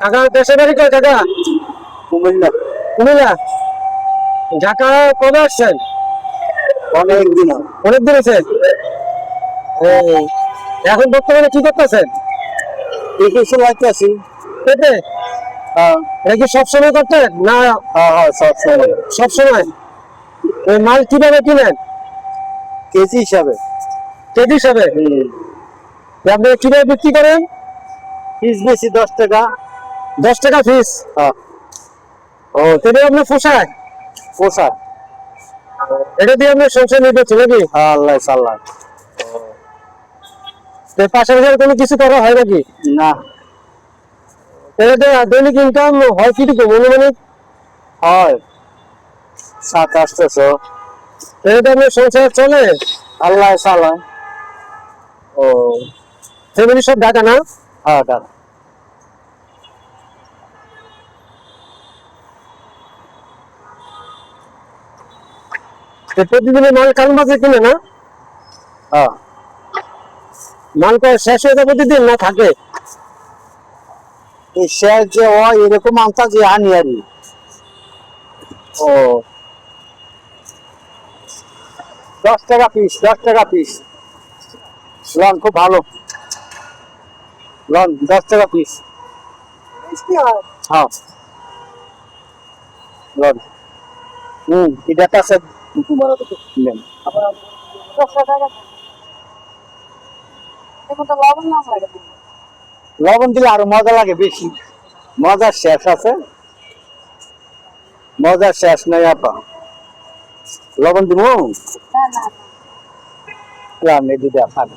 কাকা দেশের বাড়ি কয় কাকা? কুমিল্লা। কুমিল্লা? ঢাকা কবে আসছেন? অনেক দিন অনেক দিন আছে ও, এখন বর্তমানে কি করতেছেন? কিছু লাগতেছি পেটে? হ্যাঁ। এটা কি সবসময় করতেন? না? হ্যাঁ হ্যাঁ সব সময়। সবসময় ওই মাল কীভাবে কিনেন? কেজি হিসাবে। কেজি হিসাবে? হুম। আপনি কীভাবে বিক্রি করেন? পিস বেশি দশ টাকা। দশ টাকা ফিস হ্যাঁ। ও তেমনি আপনি পোষায় পোশাক? এটা দিয়ে আপনি সংসার নির্বাচন নাকি? হ্যাঁ আল্লাহ সাল্লাহ তো পাশাপাশি কোনো কিছু করা হয় নাকি? না। এটাতে দৈনিক ইনকাম হয় কিটুকু অনুমানিক হয়। সাত আটশোশো এটাতে আপনার সংসার চলে? আল্লাহ সাল্লাহ ও ফ্যামিলি সব ঢাকা না? হ্যাঁ দাদা প্রতিদিনের মাল কাল মাঝে কিনে না? হ্যাঁ। মাল শেষ হয়ে যাবে প্রতিদিন না থাকে? এই শেয়ার যে হয় এরকম আনতা যে আনি আনি ও। দশ টাকা পিস দশ টাকা পিস লন খুব ভালো। লন দশ টাকা পিস হ্যাঁ। লন। হুম এটা নেন লবণ দিলে আরও মজা লাগে বেশি। মজার শেষ আছে। মজার শেষ নাই আপা। লবণ দিব না না না। দিতে খাবে